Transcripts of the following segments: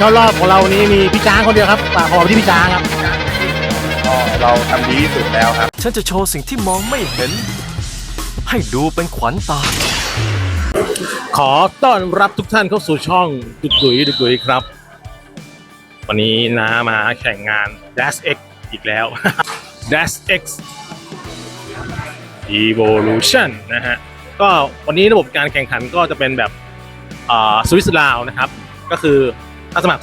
ก็คนเข้ารอบของเรานี้มีพี่จ้างคนเดียวครับฝากขอบที่พี่จ้างครับ ก็เราทำดีที่สุดแล้วครับ ฉันจะโชว์สิ่งที่มองไม่เห็น ให้ดูเป็นขวัญตา ขอต้อนรับทุกท่านเข้าสู่ช่องดุกดุยดุกดุยครับ วันนี้น้ามาแข่งงาน Dash X อีกแล้ว Dash X Evolution นะฮะ ก็วันนี้ระบบการแข่งขันก็จะเป็นแบบสวิสลาวนะครับ ก็คือ ถ้าสมัคร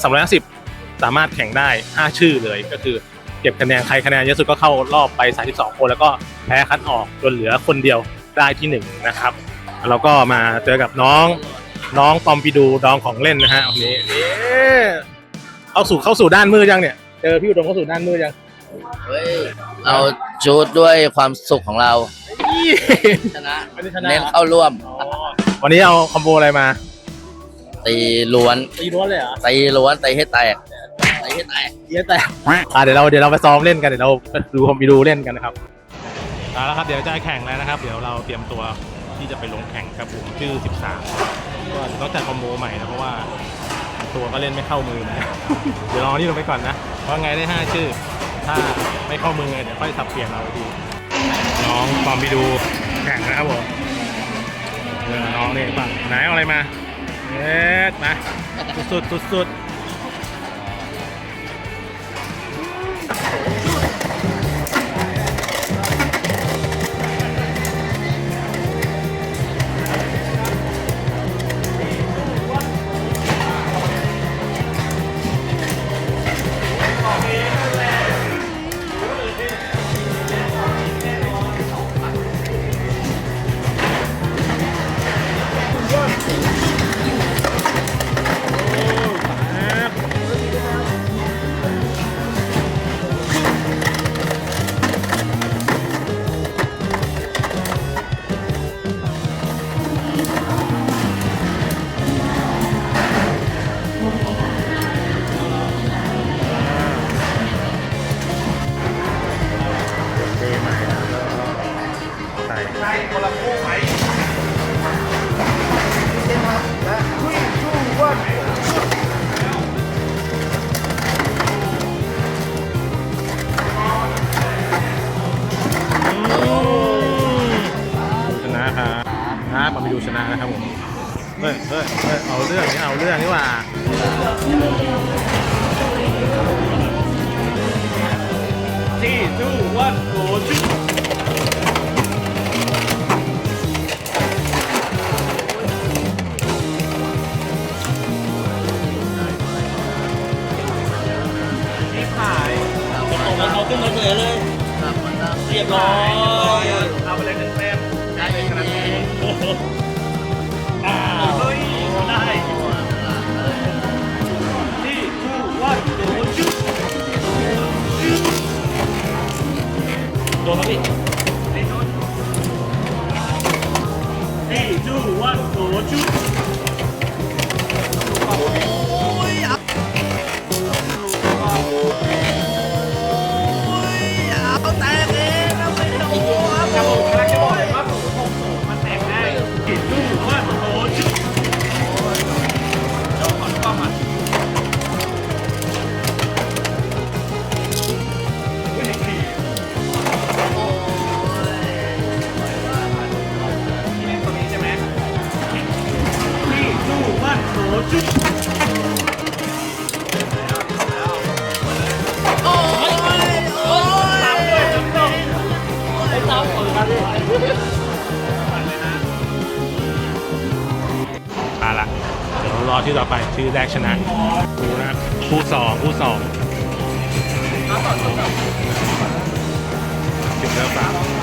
350 สามารถแข่งได้ 5 ชื่อเลยก็คือเก็บคะแนนใครคะแนนเยอะสุดก็เข้ารอบไป 32 คน แล้วก็แพ้คัดออกจนเหลือคนเดียวได้ที่1นะครับแล้วก็มาเจอกับน้องน้องปอมปิดูน้องของเล่นนะฮะวันนี้นี่เอาสู่เข้าสู่ด้านมืดยังเนี่ยเจอพี่อุดมเข้าสู่ด้านมืดยังเฮ้ยเราจูดด้วยความสุขของเราชนะอันนี้ชนะเน้นเข้าร่วมอ๋อวันนี้เอาคอมโบอะไรมา ตีล้วนตีร้วนเลยเหรอตีล้วนตีให้แตกตีให้แตกเยอะแต่อะเดี๋ยวเราเดี๋ยวเราไปซ้อมเล่นกันเดี๋ยวเราดูคอมปิดูเล่นกันนะครับเอาละครับเดี๋ยวจะแข่งแล้วนะครับ เดี๋ยวเราเตรียมตัวที่จะไปลงแข่งครับผมชื่อ 13 ก็ต้องจัดคอมโบใหม่นะเพราะว่าตัวก็เล่นไม่เข้ามือนะ เดี๋ยวรอนี่ลงไปก่อนนะเพราะไงได้ 5 ชื่อ ถ้าไม่เข้ามือเดี๋ยวค่อยสับเปลี่ยนเอาดีน้องปอมไปดูแข่งนะครับผมเออน้องนี่ป่ะไหนเอาอะไรมา เอ๊ะมา สุดสุดสุดๆ เฮ้ยเฮ้ยเฮ้ยเอาเรื่องนี่เอาเรื่องนี่หว่าที่ดูวันโกชุที่ขายตรงนั้นเขาขึ้นมาเฉยเลยเรียบร้อยเอาไปเลยหนึ่งเต็มได้เลยขนา โดนแล้วพี่ แรกชนะคู่นะคู่สองคู่สองถึงแล้วสามนะครับ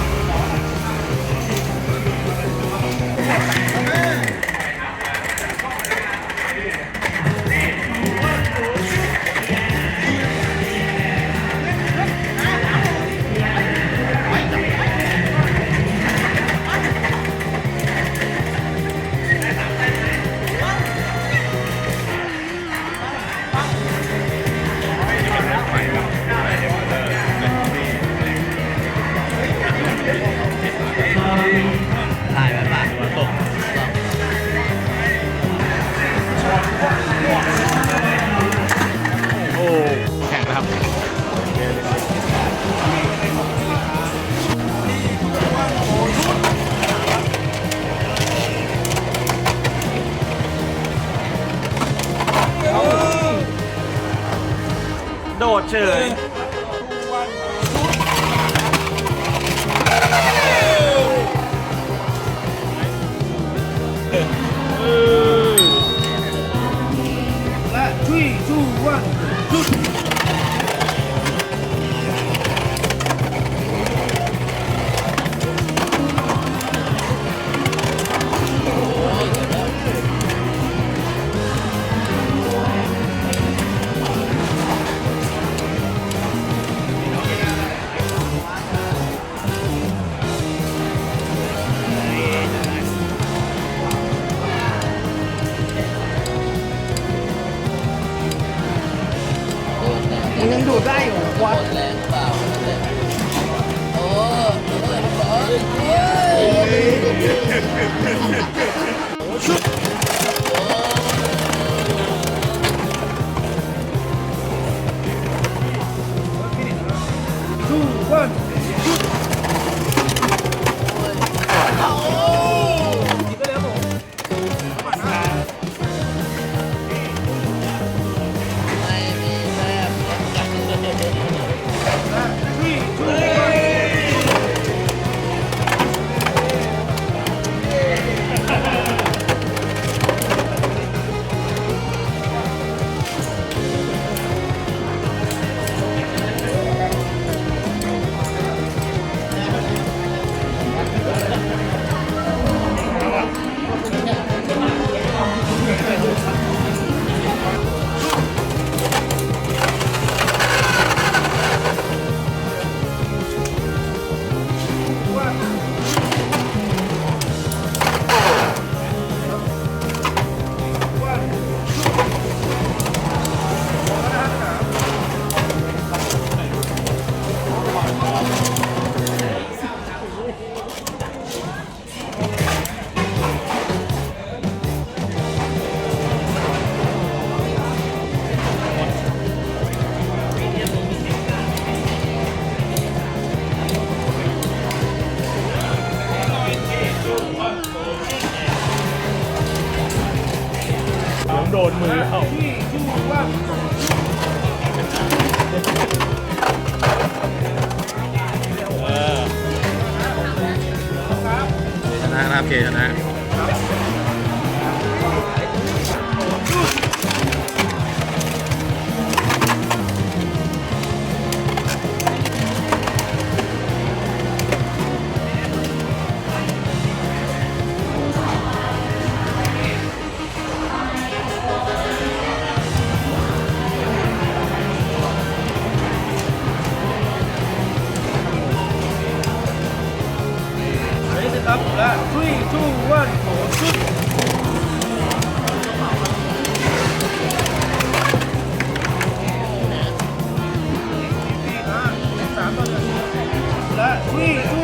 Sweet.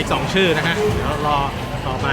อีก 2 ชื่อนะฮะ เดี๋ยวรอต่อไป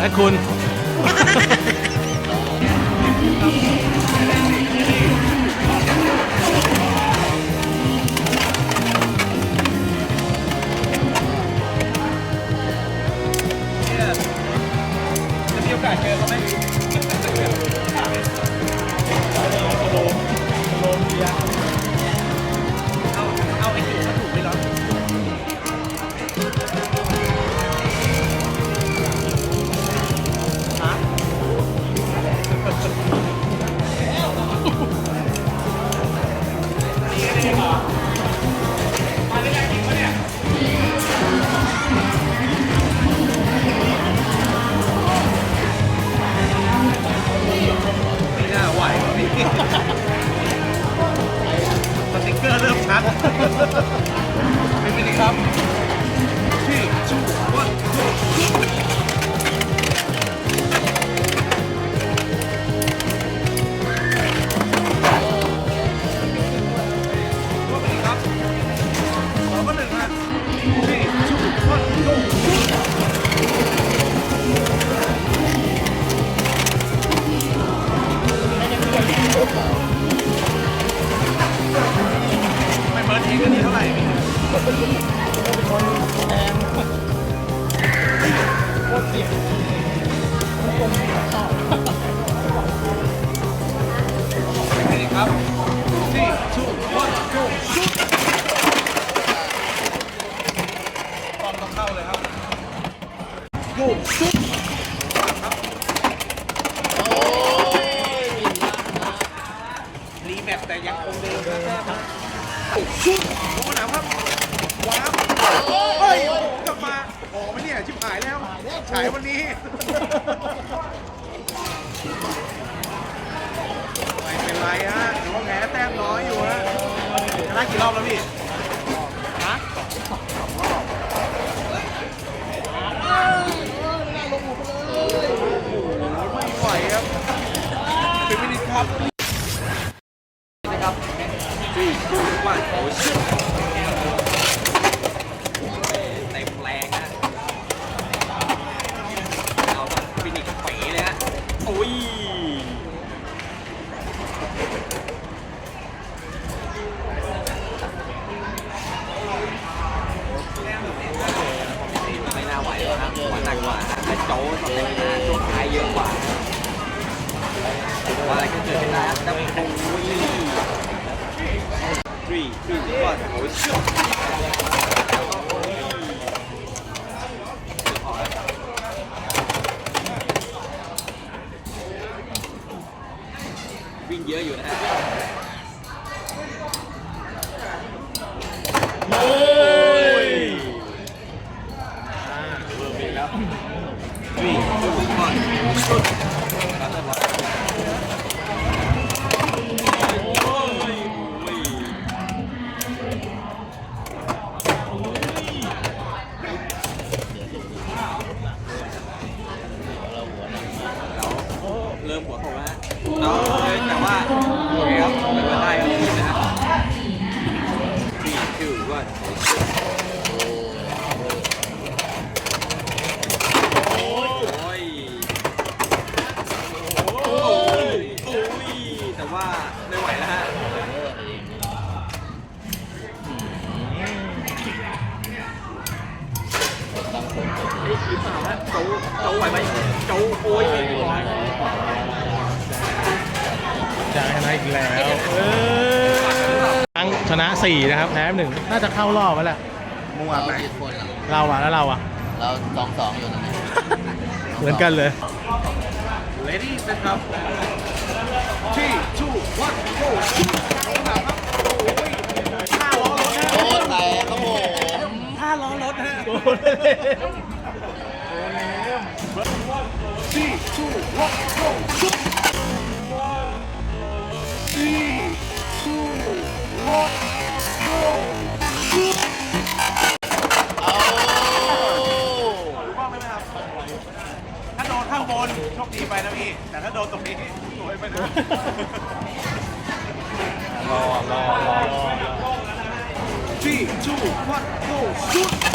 และคุณ ยูชูรีแมปแต่ยังคงเดิมนะครับชุดลงมาหนาครับว้าวเฮ้ยกลับมาออกมาเนี่ยชิบหายแล้วฉายวันนี้ไม่เป็นไรฮะถือว่าแพ้แต้มน้อยอยู่ฮะชนะกี่รอบแล้วพี่ฮะไม่ไหว ครับเป็นมินิครับนะครับสี่คู่ว่าโอ้ชิเต็มแรงนะเอาฟินิกเป๋เลยฮะโอ้ยไม่น่าไหวแล้วครับหัวหนักกว่าแต่โจ้ตอนนี้ช่วงท้ายเยอะกว่า ว่าอะไรก็เกิดขึ้นได้ครับแต่โอ้ย three two one โอ้ย หัวโตแล้วฮะ อีกแล้วเออครั้งชนะสี่นะครับ แพ้หนึ่งน่าจะเข้ารอบแล้วแหละมั่วเราไหมกี่คนเหรอเราอะแล้วเราอะ เราสองสองอยู่ตรงนี้เหมือนกันเลย Ladies นะครับ three two one go ครับโอ้ยห้าล้อรถฮะโอ้แต เอาบ้างไหมครับ ถ้าโดนข้างบนโชคดีไปนะพี่ แต่ถ้าโดนตรงนี้สวยไปนะรอรอรอ three two one go shoot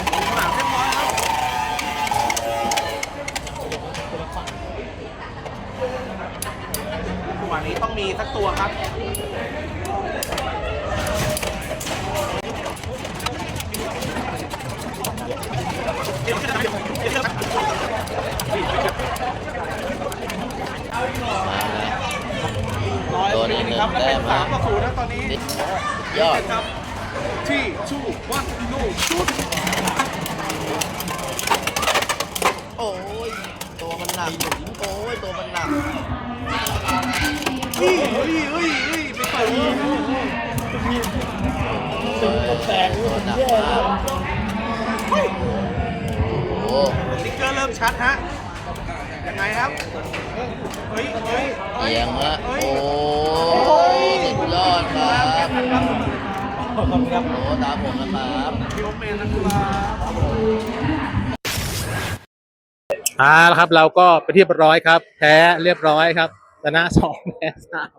มีสักตัวครับร้อยโดนปีอีกหนึ่คงรับแล้วแต้เป็นมสานะมต่อศูนย์นะตอนนี้ยอดครับที่ชูวัดโกชุดโอ้ยตัวมันหนักโอ้ยตัวมันหนัก เฮ้เฮ้ยเฮ้ยเฮ้ยไปต่อยตัวหนักมากโอ้สติ๊กเกอร์เริ่มชัดฮะ ยังไงครับ เฮ้ยเฮ้ยเอียงละโอ้ยสุดยอดครับโอ้ตามผมนะครับพี่โอเมนนะครับอ่าแล้วครับเราก็ไปที่เรียบร้อยครับ แพ้เรียบร้อยครับ ชนะสองแพ้สาม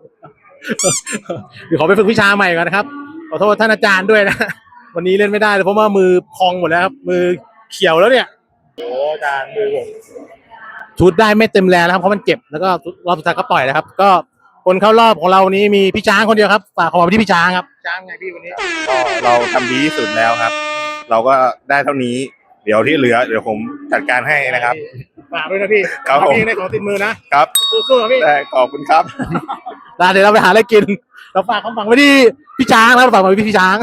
เดี๋ยวขอไปฝึกวิชาใหม่ก่อนนะครับ ขอโทษท่านอาจารย์ด้วยนะ วันนี้เล่นไม่ได้เลยเพราะว่ามือพองหมดแล้วครับ มือเขียวแล้วเนี่ยโอ้อาจารย์มือผมชุดได้ไม่เต็มแรงนะครับเพราะมันเจ็บแล้วก็รอบสุดท้ายก็ปล่อยนะครับ ก็คนเข้ารอบของเรานี้มีพี่ช้างคนเดียวครับฝากขอมาที่พี่ช้างครับช้างไงพี่วันนี้ก็เราทำดีที่สุดแล้วครับ เราก็ได้เท่านี้ เดี๋ยวที่เหลือ เดี๋ยวผมจัดการให้นะครับฝากด้วยนะพี่ครับผมพี่ได้ของติดมือนะครับ สู้ๆครับพี่ ได้ขอบคุณครับลาเดี๋ยวเราไปหาอะไรกิน เราฝากคำฝังไว้ที่พี่ช้างนะครับฝากไว้ที่พี่ช้าง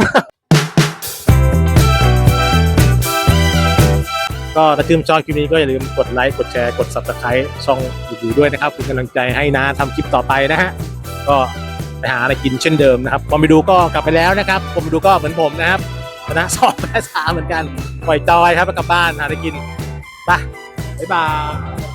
ก็ถ้าชื่นชอบคลิปนี้ก็อย่าลืมกดไลค์กดแชร์กด subscribe ช่องอยู่ด้วยนะครับเป็นกำลังใจให้นะทำคลิปต่อไปนะฮะก็ไปหาอะไรกินเช่นเดิมนะครับพอไปดูก็กลับไปแล้วนะครับผมไปดูก็เหมือนผมนะครับชนะสองแพ้สามเหมือนกันปล่อยจอยครับแล้วกลับบ้านหาอะไรกินไปบ๊ายบาย